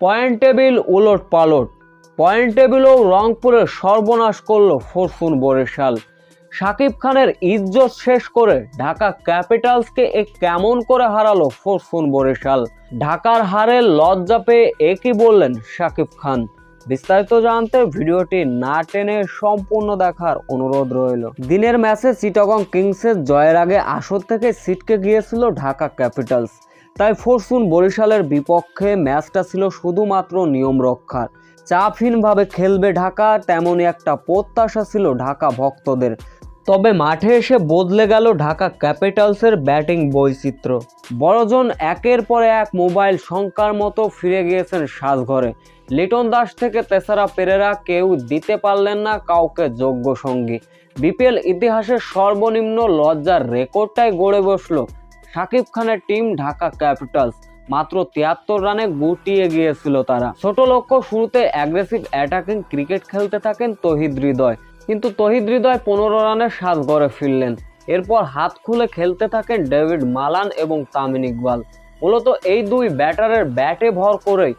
Point table উলট পালট। Point টেবিলও রংপুরের সর্বনাশ করল ফরচুন বরিশাল। শাকিব খানের ইজ্জত শেষ করে ঢাকা ক্যাপিটালসকে এ কেমন করে হারালো ফরচুন বরিশাল? ঢাকার হারে লজ্জা পেয়ে একই বললেন শাকিব খান? বিস্তারিত জানতে ভিডিওটি না টেনে সম্পূর্ণ দেখার অনুরোধ রইল। দিনের ম্যাচে চিটাগং কিংসের জয়ের আগে আসর থেকে সিটকে গিয়েছিল ঢাকা ক্যাপিটালস। তাই ফরচুন বরিশালের বিপক্ষে ম্যাচটা ছিল শুধুমাত্র নিয়ম রক্ষার। চাপহীনভাবে খেলবে ঢাকা, তেমনই একটা প্রত্যাশা ছিল ঢাকা ভক্তদের। তবে মাঠে এসে বদলে গেল ঢাকা ক্যাপিটালসের ব্যাটিং বৈচিত্র্য। বড়জন একের পর এক মোবাইল সংখ্যার মতো ফিরে গিয়েছেন সাজঘরে। লিটন দাস থেকে তেসারা পেরেরা কেউ দিতে পারলেন না কাউকে যোগ্য সঙ্গী। বিপিএল ইতিহাসের সর্বনিম্ন লজ্জার রেকর্ডটাই গড়ে বসল শাকিব খানের টিম ঢাকা ক্যাপিটালস। মাত্র তিয়াত্তর রানে গুটিয়ে গিয়েছিল তারা। ছোট লক্ষ্য, শুরুতে অ্যাগ্রেসিভ অ্যাটাকিং ক্রিকেট খেলতে থাকেন তহিদ হৃদয়। কিন্তু তহিদ হৃদয় পনেরো রানে সাত গড়ে ফিরলেন। এরপর হাত খুলে খেলতে থাকেন ডেভিড মালান এবং তামিন ইকবাল। মূলত এই দুই ব্যাটারের ব্যাটে ভর করেই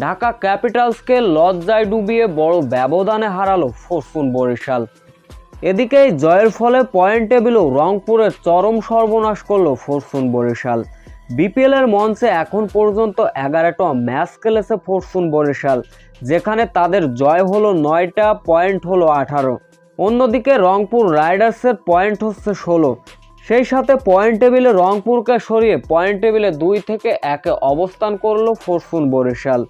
ঢাকা ক্যাপিটালসকে লজ্জায় ডুবিয়ে বড় ব্যবধানে হারালো ফরচুন বরিশাল। এদিকে জয়ের ফলে পয়েন্ট টেবিলও রংপুরের চরম সর্বনাশ করল ফরচুন বরিশাল। বিপিএল এর মঞ্চে এখন পর্যন্ত এগারোটা ম্যাচ খেলেছে ফরচুন বরিশাল, যেখানে তাদের জয় হলো নয়টা, পয়েন্ট হলো আঠারো। অন্যদিকে রংপুর রাইডার্সের পয়েন্ট হচ্ছে ষোলো। সেই সাথে পয়েন্ট টেবিলে রংপুরকে সরিয়ে পয়েন্ট টেবিলে দুই থেকে একে অবস্থান করল ফরচুন বরিশাল।